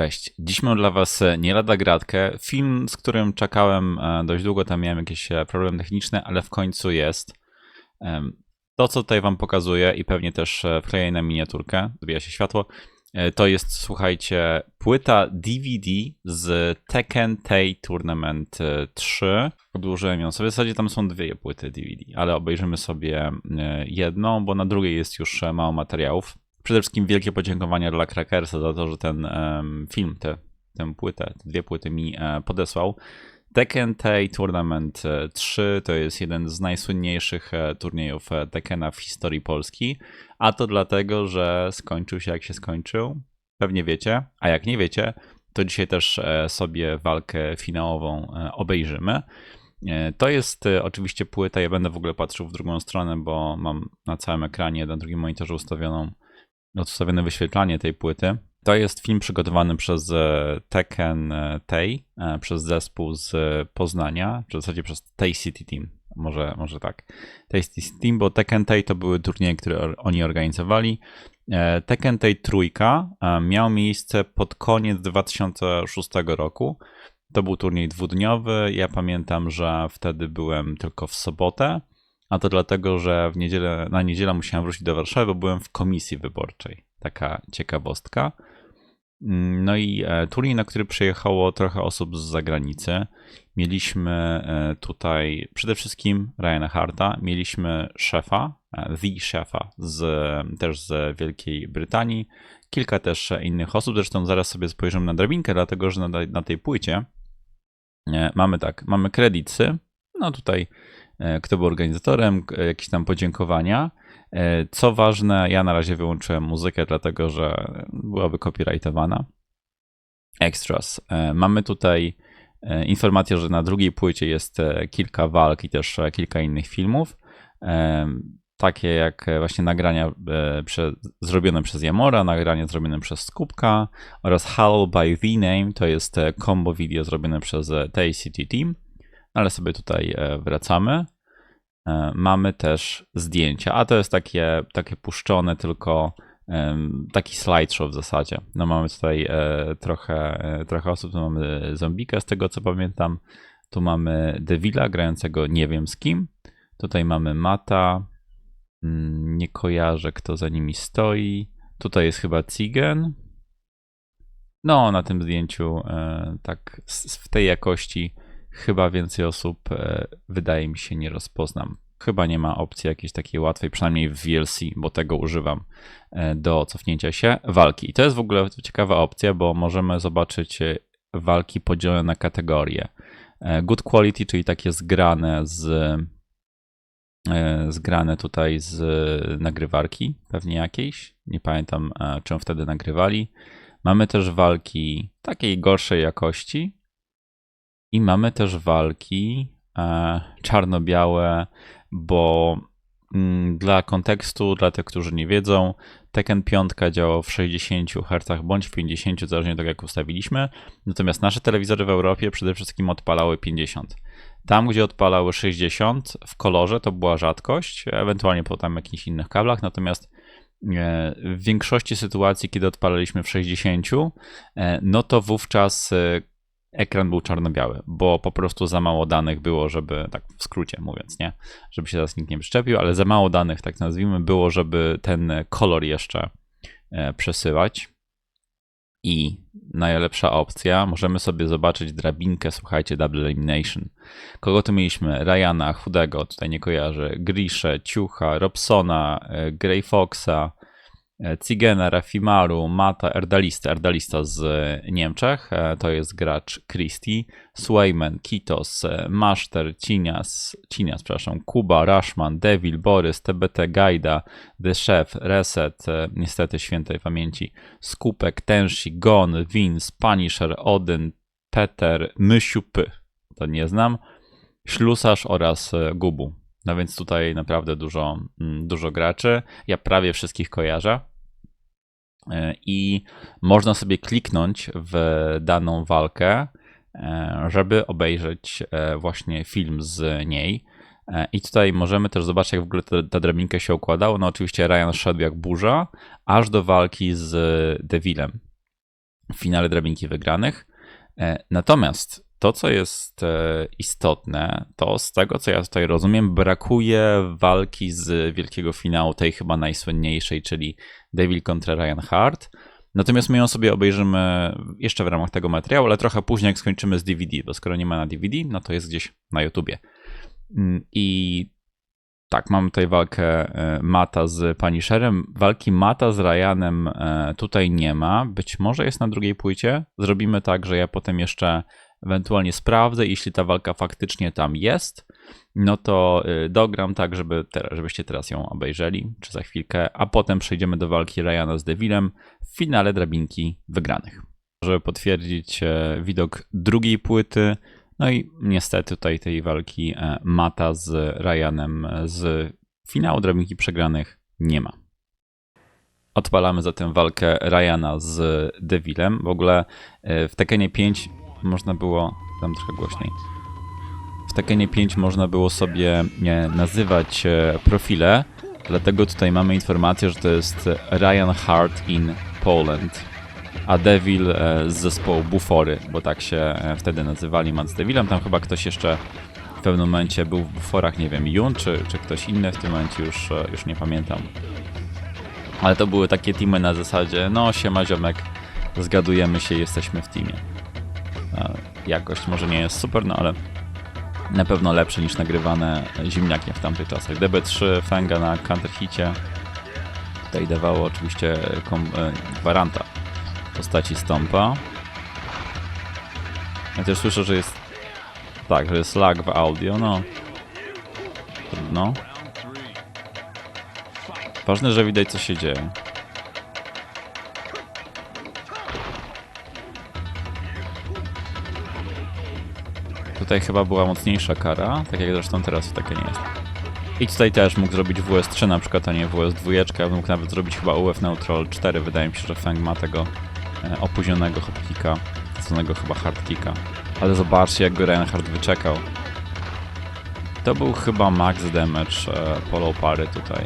Cześć. Dziś mam dla Was e, nie lada gratkę. Film, z którym czekałem e, dość długo, tam miałem jakieś e, problemy techniczne, ale w końcu jest. To, co tutaj Wam pokazuję i pewnie też wkleję na miniaturkę, dobija się światło, to jest, słuchajcie, płyta DVD z Tekken Tay Tournament e, 3. Odłożyłem ją sobie. W zasadzie tam są dwie płyty DVD, ale obejrzymy sobie jedną, bo na drugiej jest już mało materiałów. Przede wszystkim wielkie podziękowania dla Crackersa za to, że ten em, film, tę tę płytę, te dwie płyty mi e, podesłał. Tekken Tay Tournament e, 3 to jest jeden z najsłynniejszych e, turniejów e, Tekkena w historii Polski, a to dlatego, że skończył się jak się skończył. Pewnie wiecie, a jak nie wiecie, to dzisiaj też e, sobie walkę finałową e, obejrzymy. E, To jest e, oczywiście płyta, ja będę w ogóle patrzył w drugą stronę, bo mam na całym ekranie na drugim monitorze ustawioną ustawione wyświetlanie tej płyty. To jest film przygotowany przez e, Tekken e, Tay, e, przez zespół z Poznania, w zasadzie przez Tay City Team. Może, może tak. Tay City Team, bo Tekken Tay to były turnieje, które oni organizowali. Tekken Tay trójka miał miejsce pod koniec 2006 roku. To był turniej dwudniowy. Ja pamiętam, że wtedy byłem tylko w sobotę. A to dlatego, że w niedzielę, na niedzielę musiałem wrócić do Warszawy, bo byłem w komisji wyborczej. Taka ciekawostka. Mm, No i e, turniej, na który przyjechało trochę osób z zagranicy. Mieliśmy e, tutaj przede wszystkim Ryana Harta, mieliśmy szefa, e, The Szefa, z, też z Wielkiej Brytanii. Kilka też innych osób, zresztą zaraz sobie spojrzymy na drabinkę, dlatego że na, na tej płycie mamy tak, mamy kredyty, no tutaj kto był organizatorem, k- jakieś tam podziękowania. E, Co ważne, ja na razie wyłączyłem muzykę, dlatego że byłaby copyrightowana. Extras. E, Mamy tutaj e, informację, że na drugiej płycie jest e, kilka walk i też e, kilka innych filmów. E, Takie jak e, właśnie nagrania e, zrobione przez Jamora, nagrania zrobione przez Skupka oraz Hello by V-Name, to jest e, combo video zrobione przez e, Tay City Team. Ale sobie tutaj e, wracamy. E, Mamy też zdjęcia, a to jest takie, takie puszczone tylko taki slideshow w zasadzie. No mamy tutaj e, trochę, e, trochę osób, tu mamy Zombika z tego co pamiętam, tu mamy Devila grającego nie wiem z kim, tutaj mamy Mata, mm, nie kojarzę kto za nimi stoi, tutaj jest chyba Cigen, no na tym zdjęciu tak w tej jakości chyba więcej osób e, wydaje mi się nie rozpoznam. Chyba nie ma opcji jakiejś takiej łatwej, przynajmniej w VLC, bo tego używam e, do cofnięcia się walki. I to jest w ogóle ciekawa opcja, bo możemy zobaczyć e, walki podzielone na kategorie. Good quality, czyli takie zgrane z zgrane tutaj z nagrywarki, pewnie jakiejś. Nie pamiętam, czym wtedy nagrywali. Mamy też walki takiej gorszej jakości, i mamy też walki e, czarno-białe, bo mm, dla kontekstu, dla tych, którzy nie wiedzą, Tekken 5 działał w 60 Hz bądź w 50, zależnie od tego, jak ustawiliśmy. Natomiast nasze telewizory w Europie przede wszystkim odpalały 50. Tam, gdzie odpalały 60 w kolorze, to była rzadkość, ewentualnie po tam jakichś innych kablach. Natomiast e, w większości sytuacji, kiedy odpalaliśmy w 60, e, no to wówczas ekran był czarno-biały, bo po prostu za mało danych było, żeby, tak w skrócie mówiąc, nie, żeby się teraz nikt nie przyczepił, ale za mało danych, tak nazwijmy, było, żeby ten kolor jeszcze e, przesyłać. I najlepsza opcja, możemy sobie zobaczyć drabinkę, słuchajcie, Double Elimination. Kogo tu mieliśmy? Ryana, Chudego, tutaj nie kojarzę, Grisze, Ciucha, Robsona, e, Grey Foxa, Cigena, Rafimaru, Mata, Erdalista, Erdalista z e, Niemczech, e, to jest gracz Christie, Swayman, Kitos, e, Maszter, Cinias, Cinias, przepraszam, Kuba, Rashman, Devil, Borys, TBT, Gajda, The Chef, Reset, e, niestety świętej pamięci, Skupek, Tenshi, Gon, Vince, Punisher, Odyn, Peter, Mysiupy, to nie znam, Ślusarz oraz e, Gubu. No więc tutaj naprawdę dużo, mm, dużo graczy. Ja prawie wszystkich kojarzę. E, I można sobie kliknąć w daną walkę, e, żeby obejrzeć e, właśnie film z niej. I tutaj możemy też zobaczyć, jak w ogóle ta, drabinka się układała. No oczywiście Ryan szedł jak burza, aż do walki z Devilem. w finale drabinki wygranych. Natomiast to, co jest e, istotne, to z tego, co ja tutaj rozumiem, brakuje walki z wielkiego finału, tej chyba najsłynniejszej, czyli Devil kontra Ryan Hart. Natomiast my ją sobie obejrzymy jeszcze w ramach tego materiału, ale trochę później, jak skończymy z DVD, bo skoro nie ma na DVD, no to jest gdzieś na YouTubie. Mm, I tak, mamy tutaj walkę e, Mata z Punisherem. Walki Mata z Ryanem e, tutaj nie ma. Być może jest na drugiej płycie. Zrobimy tak, że ja potem jeszcze ewentualnie sprawdzę. Jeśli ta walka faktycznie tam jest, no to e, dogram tak, żeby teraz, żebyście teraz ją obejrzeli, czy za chwilkę, a potem przejdziemy do walki Ryana z Devilem w finale drabinki wygranych. Żeby potwierdzić e, widok drugiej płyty, no i niestety tutaj tej walki e, Mata z Ryanem z finału drabinki przegranych nie ma. Odpalamy zatem walkę Ryana z Devilem. W ogóle e, w Tekkenie 5 można było, tam trochę głośniej, w Tekkenie 5 można było sobie nie, nazywać e, profile, dlatego tutaj mamy informację, że to jest Ryan Hart in Poland, a Devil e, z zespołu Bufory, bo tak się e, wtedy nazywali Matt z Devilem. Tam chyba ktoś jeszcze w pewnym momencie był w Buforach, nie wiem, Jun czy, czy ktoś inny w tym momencie, już, już nie pamiętam. Ale to były takie teamy na zasadzie, no siema ziomek, zgadujemy się, jesteśmy w teamie. Jakość może nie jest super, no ale na pewno lepsze niż nagrywane ziemniakiem w tamtych czasach. DB3 Fenga na counter hicie. Tutaj dawało oczywiście e, gwaranta w postaci Stompa. Ja też słyszę, że jest tak, że jest lag w audio, no trudno. Ważne, że widać co się dzieje. Tutaj chyba była mocniejsza kara, tak jak zresztą teraz takie nie jest. I tutaj też mógł zrobić WS3 na przykład, a nie WS2, mógł nawet zrobić chyba UF Neutral 4, wydaje mi się, że Feng ma tego e, opóźnionego hopkicka, zwanego chyba hardkicka. Ale zobaczcie jak go Reinhardt wyczekał. To był chyba max damage e, polo pary tutaj.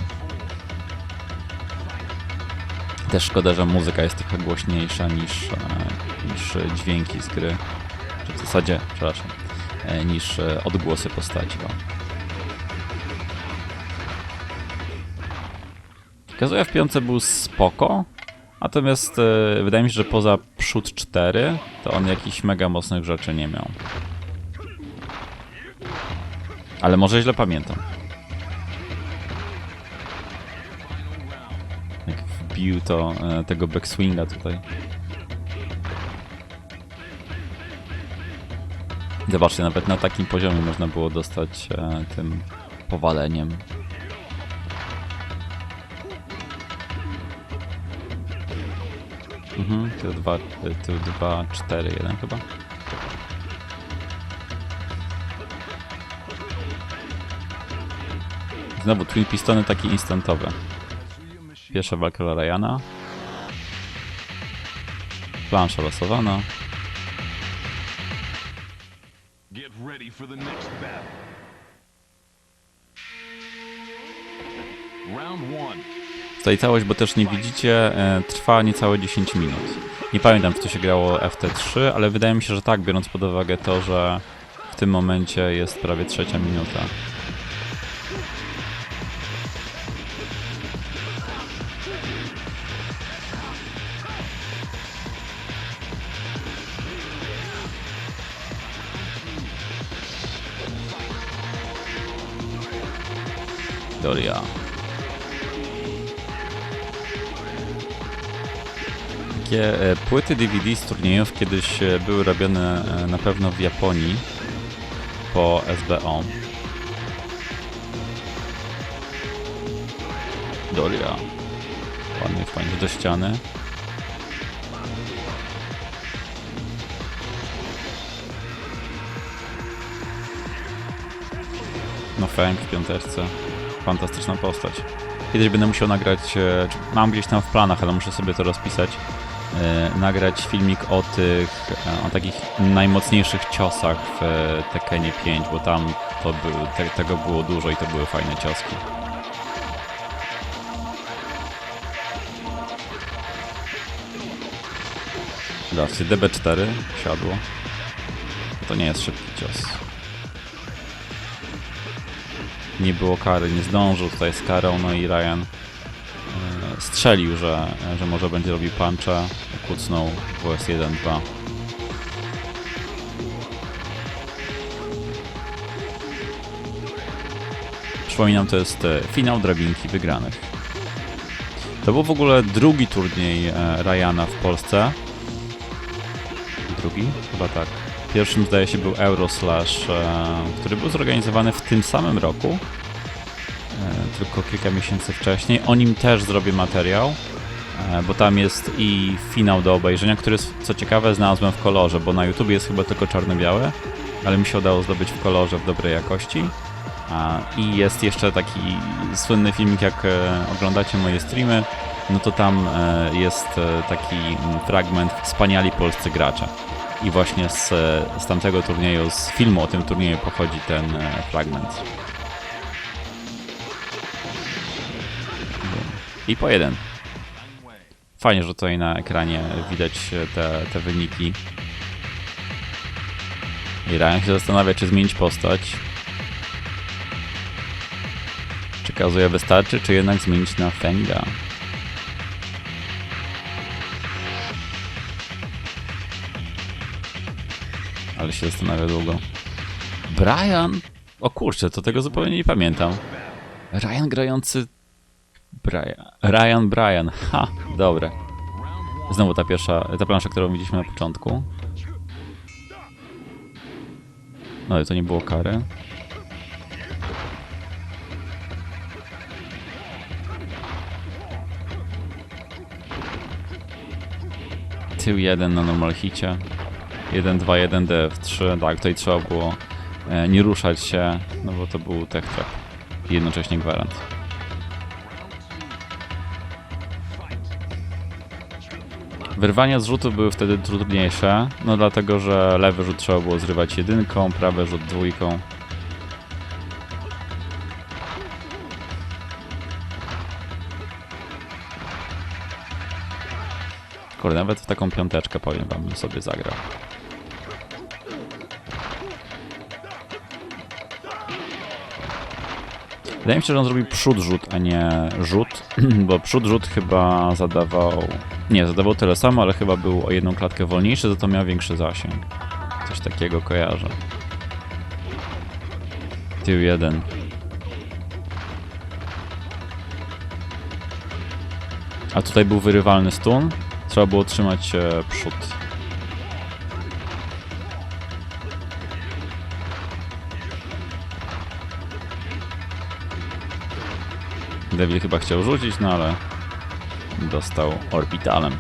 Też szkoda, że muzyka jest trochę głośniejsza niż, e, niż dźwięki z gry. Czy w zasadzie, przepraszam, niż e, odgłosy postaci. Kazuya w piące był spoko, natomiast e, wydaje mi się, że poza przód 4 to on jakichś mega mocnych rzeczy nie miał. Ale może źle pamiętam. Jak wbił to e, tego backswinga tutaj. Zobaczcie, nawet na takim poziomie można było dostać e, tym powaleniem. Mhm, tu 2, tu 2, 4, 1 chyba. Znowu Twin Pistony taki instantowe. Pierwsza walka dla Ryana. Plansza losowana. Tutaj całość, bo też nie widzicie, e, trwa niecałe 10 minut. Nie pamiętam, czy to się grało FT3, ale wydaje mi się, że tak, biorąc pod uwagę to, że w tym momencie jest prawie trzecia minuta. Doria. Takie e, płyty DVD z turniejów kiedyś e, były robione e, na pewno w Japonii po SBO. Doria. Ładnie wpańczy do ściany. No Feng w piąteczce. Fantastyczna postać. Kiedyś będę musiał nagrać, mam gdzieś tam w planach, ale muszę sobie to rozpisać, nagrać filmik o tych, e, o takich najmocniejszych ciosach w e, Tekkenie 5, bo tam to był, te, tego było dużo i to były fajne cioski. Zobaczcie, DB4 siadło. To nie jest szybki cios. Nie było kary, nie zdążył tutaj z karą, no i Ryan e, strzelił, że, że może będzie robił puncha, kucnął WS 1-2. Przypominam, to jest e, finał drabinki wygranych. To był w ogóle drugi turniej e, Ryana w Polsce. Drugi? Chyba tak. Pierwszym zdaje się był Euroslash, e, który był zorganizowany w tym samym roku, tylko kilka miesięcy wcześniej. O nim też zrobię materiał, e, bo tam jest i finał do obejrzenia, który jest, co ciekawe znalazłem w kolorze, bo na YouTube jest chyba tylko czarno-białe, ale mi się udało zdobyć w kolorze w dobrej jakości. I jest jeszcze taki słynny filmik, jak e, oglądacie moje streamy, no to tam e, jest e, taki fragment Wspaniali polscy gracze. I właśnie z, e, z tamtego turnieju, z filmu o tym turnieju pochodzi ten e, fragment. I po jeden. Fajnie, że tutaj na ekranie widać e, te, te wyniki. I Ryan się zastanawia, czy zmienić postać. Czy Kazuya wystarczy, czy jednak zmienić na Fenga? Ale się zastanawia długo. Brian? O kurczę, to tego zupełnie nie pamiętam. Ryan grający... Brian. Ryan Brian. Ha, dobre. Znowu ta pierwsza, ta plansza, którą widzieliśmy na początku. No ale to nie było kary. Tył 1 na normal hicie. 1, 2, 1, DF3. Tak, tutaj trzeba było e, nie ruszać się, no bo to był tech trap. I jednocześnie gwarant. Wyrwania z rzutu były wtedy trudniejsze, no dlatego, że lewy rzut trzeba było zrywać jedynką, prawy rzut dwójką. Kurde, nawet w taką piąteczkę powiem wam bym sobie zagrał. Wydaje mi się, że on zrobił przód rzut, a nie rzut, bo przód rzut chyba zadawał... Nie, zadawał tyle samo, ale chyba był o jedną klatkę wolniejszy, za to miał większy zasięg. Coś takiego kojarzę. Tył jeden. A tutaj był wyrywalny stun. Trzeba było trzymać e, przód. Devil chyba chciał rzucić, no ale dostał orbitalem.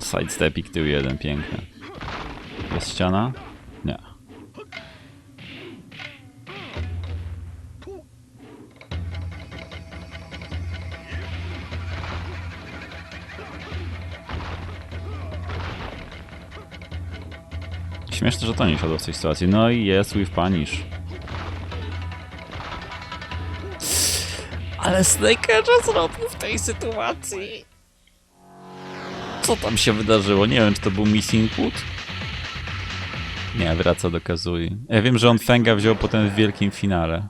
Sidestepik tył jeden, piękny. Jest ściana? Śmieszne, że to nie siadło w tej sytuacji. No i jest with punish. Ale Snake'a zrobił w tej sytuacji. Co tam się wydarzyło? Nie wiem, czy to był missing put? Nie, wraca do Kazui. Ja wiem, że on Fenga wziął potem w wielkim finale.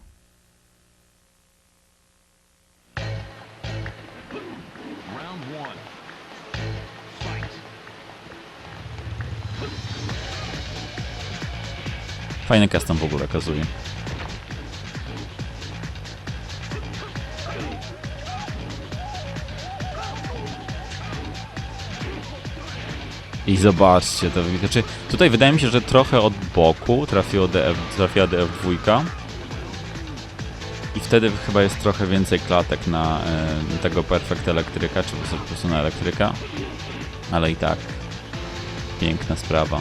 Fajny custom w ogóle Kazui. I zobaczcie, to znaczy, tutaj wydaje mi się, że trochę od boku trafiło DF, trafiła DF2 i wtedy chyba jest trochę więcej klatek na e, tego Perfect Elektryka, czy po prostu na Elektryka, ale i tak piękna sprawa.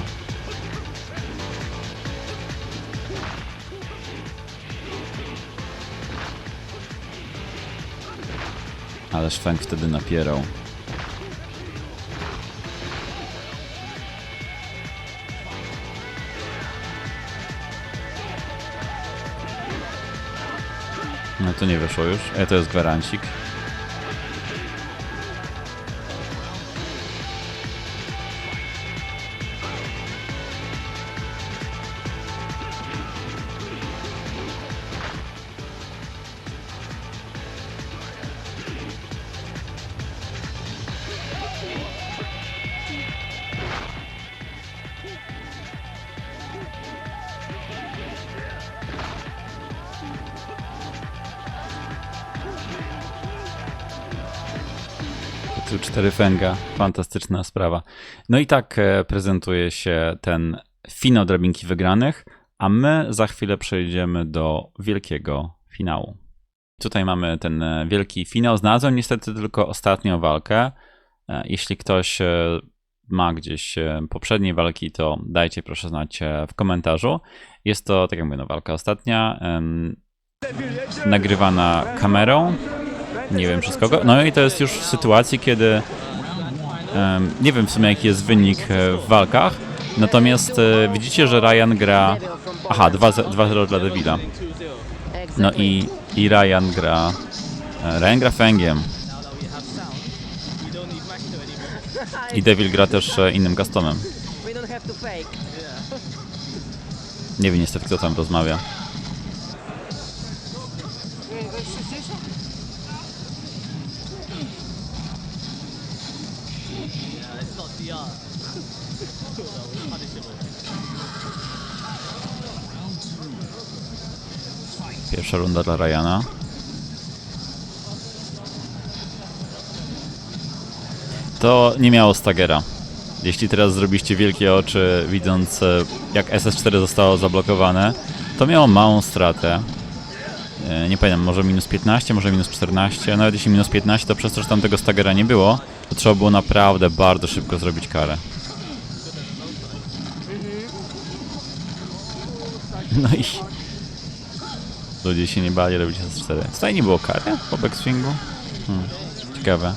Ale Szwęk wtedy napierał. to nie wyszło już. E, to jest gwarancik. Fęga, fantastyczna sprawa. No i tak e, prezentuje się ten finał drabinki wygranych, a my za chwilę przejdziemy do wielkiego finału. Tutaj mamy ten e, wielki finał. Znalazłem niestety tylko ostatnią walkę. E, Jeśli ktoś ma gdzieś e, poprzednie walki, to dajcie proszę znać w komentarzu. Jest to, tak jak mówię, no, walka ostatnia, nagrywana kamerą nie wiem przez kogo. No i to jest już w sytuacji, kiedy em, nie wiem w sumie jaki jest wynik e, w walkach, natomiast e, widzicie, że Ryan gra... Aha, 2-0 2-0 dla Devila. No i, i Ryan gra... e, Ryan gra Fengiem. I Devil gra też innym fake. Nie wiem niestety kto tam rozmawia. Pierwsza runda dla Ryana. To nie miało Stagera. Jeśli teraz zrobiliście wielkie oczy, widząc e, jak SS4 zostało zablokowane, to miało małą stratę. E, Nie pamiętam, może minus 15, może minus 14. Nawet jeśli minus 15, to przez to, że tam tego Stagera nie było, to trzeba było naprawdę bardzo szybko zrobić karę. No i ludzie się nie bali robić SS4. Tutaj nie było kary po backswingu? Hmm. Ciekawe.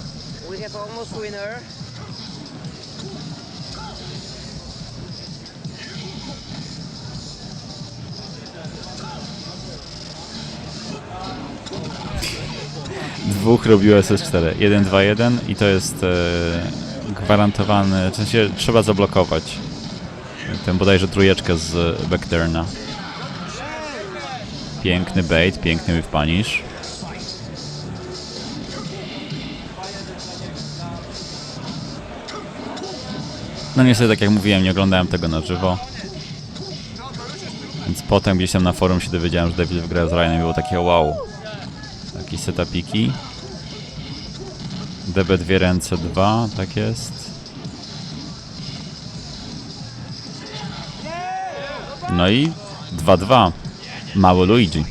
Dwóch robiło SS4. 1, 2, 1 i to jest e, gwarantowany, w sensie trzeba zablokować tę bodajże trójeczkę z backturna. Piękny bait, piękny with punish. No niestety, tak jak mówiłem, nie oglądałem tego na żywo. Więc potem gdzieś tam na forum się dowiedziałem, że Devil wygrał z Ryanem było takie wow. Jakieś setupiki. DB dwie ręce, dwa, tak jest. No i 2-2. Mały Luigi.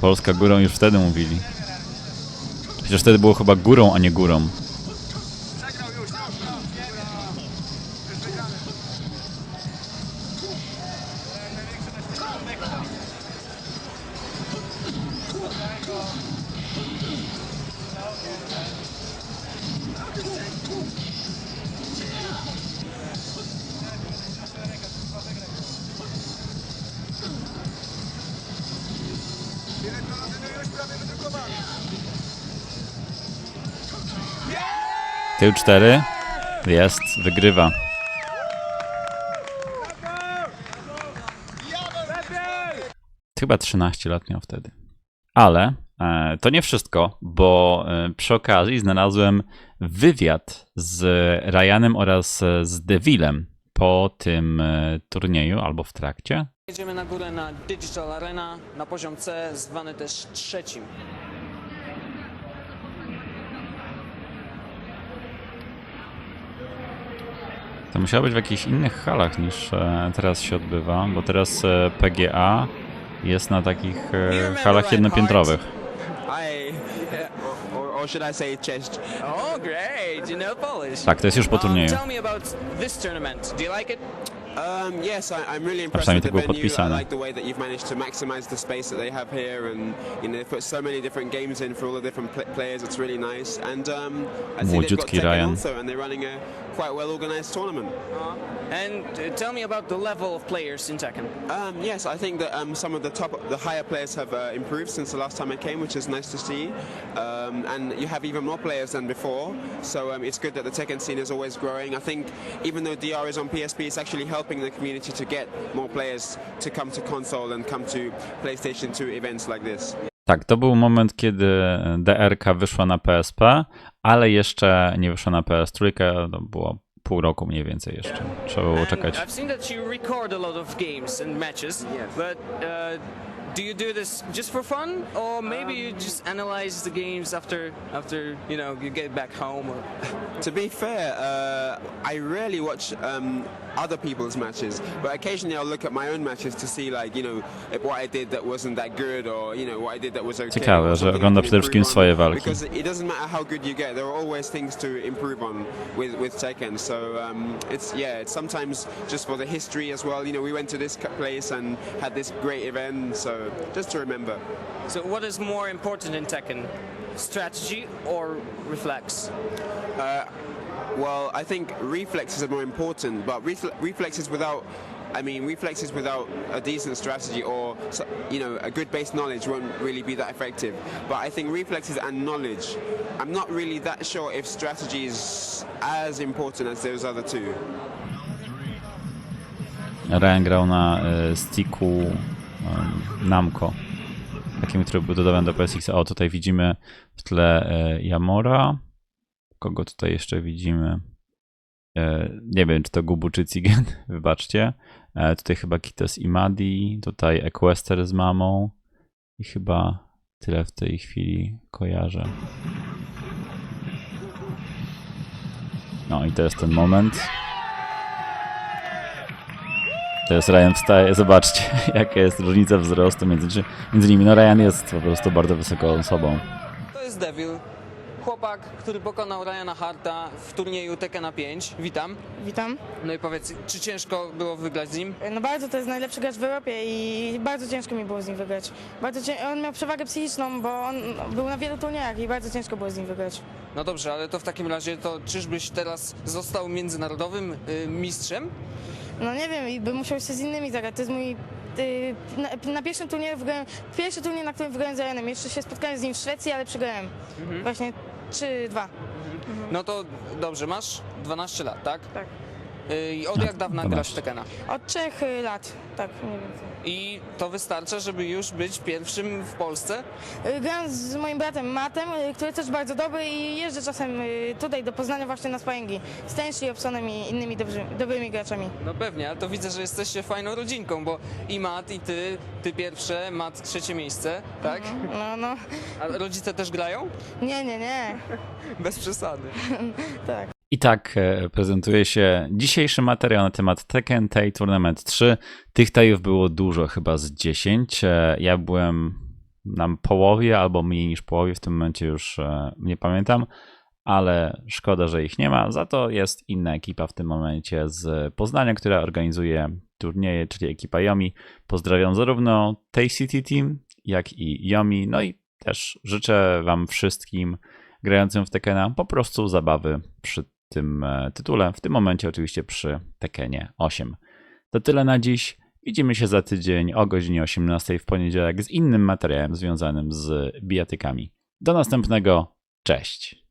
Polska górą już wtedy mówili. Chociaż wtedy było chyba górą, a nie górą. Tył 4. Jest, wygrywa. Chyba 13 lat miał wtedy. Ale e, to nie wszystko, bo e, przy okazji znalazłem wywiad z Ryanem oraz e, z Devilem po tym e, turnieju albo w trakcie. Jedziemy na górę na Digital Arena na poziom C, zwany też trzecim. To musiało być w jakichś innych halach niż e, teraz się odbywa, bo teraz e, PGA jest na takich e, halach jednopiętrowych. Oh. Tak, to jest już po Um, turnieju. Tell me about this tournament. Do you like it? Um, yes, I, I'm really impressed przynajmniej with tak the było venue. I podpisane. like the way that you've managed to maximize the space that they have here, and you know, they've put so many different games in for all the different pl- players. It's really nice, and um, I see they've got Młodziutki Tekken Ryan. also, and they're running a quite well organized tournament. And uh, tell me about the level of players in Tekken. Um, yes, I think that um, some of the top, the higher players have uh, improved since the last time I came, which is nice to see. Um, and you have even more players than before, so um, it's good that the Tekken scene is always growing. I think even though DR is on PSP, it's actually helping the community to get more players to come to console and come to PlayStation 2 events like this. Tak, to był moment, kiedy DRK wyszła na PSP, ale jeszcze nie wyszła na PS3. To było pół roku mniej więcej jeszcze. Trzeba było And czekać. I've seen that you record a lot of games and matches, Yes. but uh, do you do this just for fun, or maybe you just analyze the games after after you know you get back home? Or... To be fair, uh, I rarely watch um, other people's matches, but occasionally I'll look at my own matches to see, like, you know, what I did that wasn't that good, or you know, what I did that was okay. Ciekawe, or że I ogląda can przede wszystkim improve on, swoje walki. Because it doesn't matter how good you get, there are always things to improve on with with Tekken. So um, it's yeah, it's sometimes just for the history as well. You know, we went to this place and had this great event, so just to remember. So what is more important in Tekken, strategy or reflex? Uh, well, I think reflexes are more important, but refle- reflexes without, I mean, reflexes without a decent strategy or, you know, a good base knowledge won't really be that effective. But I think reflexes and knowledge, I'm not really that sure if strategy is as important as those other two. Ryan grał na e, sticku Namco, takim, który był dodawany do PSX. O, tutaj widzimy w tle e, Yamora. Kogo tutaj jeszcze widzimy? E, nie wiem, czy to Gubu czy Cigen, wybaczcie. E, tutaj chyba Kitos i Madi, tutaj Equester z mamą i chyba tyle w tej chwili kojarzę. No i to jest ten moment. Teraz Ryan wstaje, zobaczcie jaka jest różnica wzrostu między, między nimi. No Ryan jest po prostu bardzo wysoką osobą. To jest Devil, chłopak, który pokonał Ryana Harta w turnieju Tekkena 5. Witam. Witam. No i powiedz, czy ciężko było wygrać z nim? No bardzo, to jest najlepszy gracz w Europie i bardzo ciężko mi było z nim wygrać. Bardzo cię... On miał przewagę psychiczną, bo on był na wielu turniejach i bardzo ciężko było z nim wygrać. No dobrze, ale to w takim razie to czyżbyś teraz został międzynarodowym y, mistrzem? No nie wiem, i bym musiał się z innymi zagrać. To jest mój... y, Na, na pierwszym turnieju wygrałem... Pierwszy turniej, na którym wygrałem z Ryanem. Jeszcze się spotkałem z nim w Szwecji, ale przegrałem. Właśnie 3-2. No to dobrze, masz 12 lat, tak? Tak. I od jak dawna 12. grasz w Tekkena? Od trzech y, lat, tak mniej więcej. I to wystarcza, żeby już być pierwszym w Polsce? Y, Gram z moim bratem Matem, y, który też bardzo dobry i jeżdżę czasem y, tutaj do Poznania właśnie na sparingi z Tenshi, Opsonem i innymi dobrzy, dobrymi graczami. No pewnie, ale to widzę, że jesteście fajną rodzinką, bo i Mat, i ty, ty pierwsze, Mat trzecie miejsce, tak? No, no, A rodzice też grają? nie, nie, nie, Bez przesady. tak. I tak e, prezentuje się dzisiejszy materiał na temat Tekken Tag Tournament 3. Tych tajów było dużo, chyba z 10. E, Ja byłem na połowie albo mniej niż połowie, w tym momencie już e, nie pamiętam, ale szkoda, że ich nie ma. Za to jest inna ekipa w tym momencie z Poznania, która organizuje turnieje, czyli ekipa Yomi. Pozdrawiam zarówno tej City Team, jak i Yomi. No i też życzę Wam wszystkim grającym w Tekkena po prostu zabawy przy tym e, tytule. W tym momencie oczywiście przy Tekkenie 8. To tyle na dziś. Widzimy się za tydzień o godzinie 18 w poniedziałek z innym materiałem związanym z bijatykami. Do następnego. Cześć.